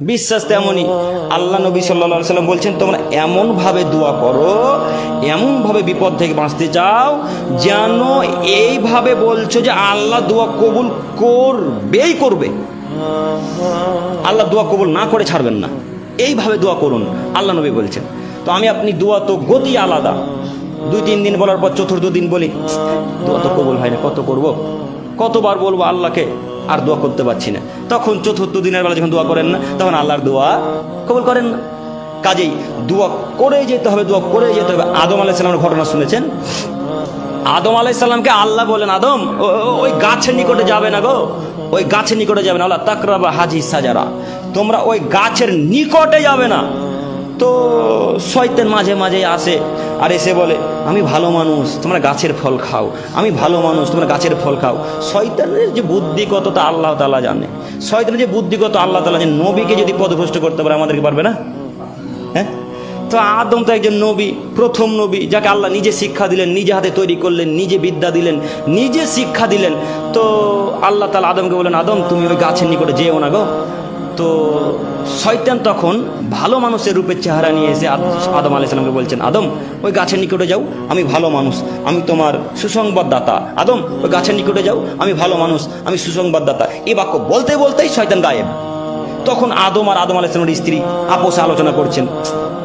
বিশ্বাস তেমনই আল্লাহ নবী সাল্লা সাল্লাম বলছেন, তোমরা এমনভাবে দোয়া করো, এমনভাবে বিপদ থেকে বাঁচতে চাও, যেন এইভাবে বলছো যে আল্লাহ দোয়া কবুল করবেই করবে। আল্লাহ দোয়া কবুল না করে ছাড়বেন না। এইভাবে দোয়া করুন। আল্লাহ নবী বলছেন। তো আমি আপনি দোয়া তো গতি আলাদা। দুই, তিন দিন বলার পর চতুর্থ দিন বলি, দোয়া তো কবুল হয় না, কত করব? কতবার বলব আল্লাহকে? আর দোয়া করতে পারছি না। তখন চতুর্থ দিনের বেলা যখন দোয়া করেন না, তখন আল্লাহর দোয়া কবুল করেন না। কাজেই দোয়া করেই যেতে হবে, দোয়া করেই যেতে হবে। আদম আলাইসালামের ঘটনা শুনেছেন? আদম আলাইসাল্লামকে আল্লাহ বলেন, আদম ওই গাছের নিকটে যাবে না গো। ওই গাছের নিকটে যাবে না। আল্লাহ তাকরাবা হাজি সাজারা। তোমরা ওই গাছের নিকটে যাবে না। তো শয়তান মাঝে মাঝে আসে আর এসে বলে, আমি ভালো মানুষ, তোমরা গাছের ফল খাও। আমি ভালো মানুষ, তোমরা গাছের ফল খাও। শয়তানের যে বুদ্ধি কত তা আল্লাহ তালা জানে। শয়তানের যে বুদ্ধি কত আল্লাহ তালা জানে। নবীকে যদি পদভ্রষ্ট করতে পারে, আমাদেরকে পারবে না? হ্যাঁ? তো আদম তো একজন নবী, প্রথম নবী, যাকে আল্লাহ নিজে শিক্ষা দিলেন, নিজে হাতে তৈরি করলেন, নিজে বিদ্যা দিলেন, নিজে শিক্ষা দিলেন। তো আল্লাহ তালা আদমকে বলেন আদম, তুমি ওই গাছের নিকটে যেও না গো। তো শয়তান তখন ভালো মানুষের রূপের চেহারা নিয়ে এসে আদ- আদম আলাইসালামকে বলছেন, আদম, ওই গাছের নিকটে যাও, আমি ভালো মানুষ, আমি তোমার সুসংবাদদাতা। আদম, ওই গাছের নিকটে যাও, আমি ভালো মানুষ, আমি সুসংবাদদাতা। এই বাক্য বলতে বলতেই শয়তান গায়েব। তখন আদম আর আদম আলাইসলামের স্ত্রী আপোষে আলোচনা করছেন,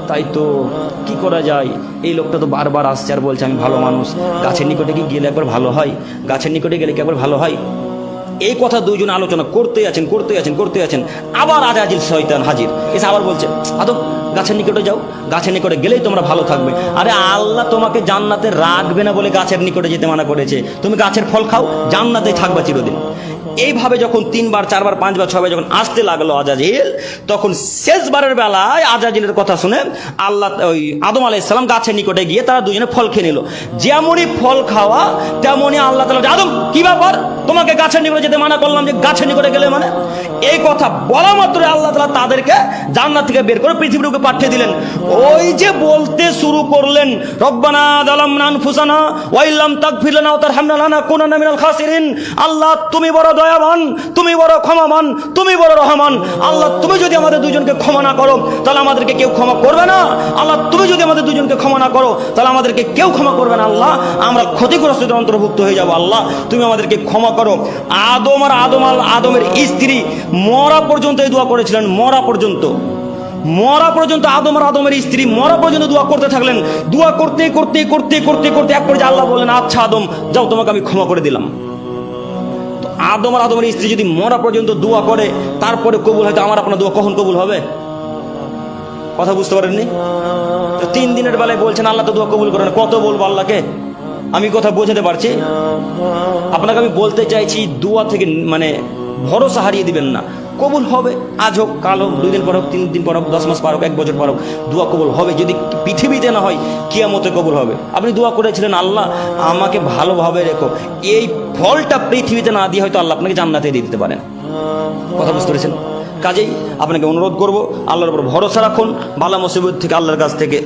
তাই তো, কি করা যায়? এই লোকটা তো বারবার আসছে আর বলছে, আমি ভালো মানুষ। গাছের নিকটে কি গেলে একবার ভালো হয়? গাছের নিকটে গেলে কি একবার ভালো হয়? এই কথা দুইজন আলোচনা করতে আছেন করতে আছেন করতে আছেন। আবার আজ আজিল শয়তান হাজির। এসে আবার বলছে, আদম, গাছের নিকটে যাও। গাছের নিকটে গেলেই তোমরা ভালো থাকবে। আরে আল্লাহ তোমাকে জান্নাতে রাখবে না বলে গাছের নিকটে যেতে মানা করেছে। তুমি গাছের ফল খাও, জান্নাতে থাকবা চিরদিন। এইভাবে যখন তিনবার, চারবার, পাঁচবার, ছয়বার যখন আসতে লাগল আজাজিল তখন শেষবারের বেলায় আজাজিলের কথা শুনে আল্লাহ ওই আদম আলাইসালাম গাছের নিকটে গিয়ে তারা দুজনে ফল খেয়ে নিল। যেমনই ফল খাওয়া, তেমনই আল্লাহ তালা আদম, কি ব্যাপার? তোমাকে গাছের নিকটে যেতে মানা করলাম যে গাছে নিকটে গেলে মানে এই কথা বলা মাত্র আল্লাহ তালা তাদেরকে জান্নাত থেকে বের করে উপরে পাঠিয়ে দিলেন। ওই যে বলতে শুরু করলেন, রব্বানা দালাম নান ফুসানা ওয়াইল্লাম তাকফির লানা ওয়া তারহামনা লানা কুনানা মিনাল খাসিরিন। আল্লাহ, তুমি বড় দয়াবান, তুমি বড় ক্ষমাবান, তুমি বড় রহমান। আল্লাহ, তুমি যদি আমাদের দুজনকে ক্ষমা না করো, তাহলে আমাদেরকে কেউ ক্ষমা করবে না। আল্লাহ, তুমি যদি আমাদের দুজনকে ক্ষমা না করো, তাহলে আমাদেরকে কেউ ক্ষমা করবে না, আল্লাহ। আমরা ক্ষতিগ্রস্তদের অন্তর্ভুক্ত হয়ে যাব, আল্লাহ। তুমি আমাদেরকে ক্ষমা করো। আদম আর আদম আল, আদমের স্ত্রী মরা পর্যন্ত এই দোয়া করেছিলেন, মরা পর্যন্ত। মরা পর্যন্ত আদম আর আদমের স্ত্রী মরা পর্যন্ত দোয়া করতে থাকলেন। দোয়া করতে করতে করতে করতে করতে এক পর্যায়ে আল্লাহ বললেন আচ্ছা আদম, যাও তোমাকে আমি ক্ষমা করে দিলাম। আদম আর আদমের স্ত্রী যদি মরা পর্যন্ত দোয়া করে, তারপরে কবুল হয়তো আমার আপনার দোয়া কখন কবুল হবে? কথা বুঝতে পারেননি? তো তিন দিনের বেলায় বলছেন, আল্লাহ তো দোয়া কবুল করেন কত বলব আল্লাহকে? আমি কথা বোঝাতে পারছি। আপনাকে আমি বলতে চাইছি, দোয়া থেকে মানে ভরসা হারিয়ে দিবেন না। কবুল হবে, আজ হোক, কাল হোক দুই দিন পর হোক, তিন দিন পর হোক, দশ মাস পর হোক, এক বছর পর হোক, দোয়া কবুল হবে। যদি পৃথিবীতে না হয়, কিয়ামতে কবুল হবে। আপনি দোয়া করেছিলেন, আল্লাহ, আমাকে ভালোভাবে রেখো। এই ফলটা পৃথিবীতে না দিয়ে হয়তো আল্লাহ আপনাকে জান্নাতে দিয়ে দিতে পারেন। কথা বুঝতে পেরেছেন? কাজেই আপনাকে অনুরোধ করব, আল্লাহর উপর ভরসা রাখুন বালা মুসিবত থেকে আল্লাহর কাছ থেকে।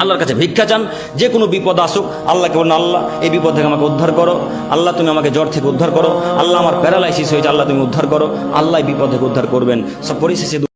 আল্লাহর কাছে ভিক্ষা চান, যে কোনো বিপদ আসুক, আল্লাহকে বলুন, আল্লাহ, এই বিপদ থেকে আমাকে উদ্ধার করো। আল্লাহ, তুমি আমাকে জ্বর থেকে উদ্ধার করো। আল্লাহ, আমার প্যারালাইসিস হয়েছে, আল্লাহ, তুমি উদ্ধার করো। আল্লাহ বিপদ থেকে উদ্ধার করবেন। সব পরিশেষে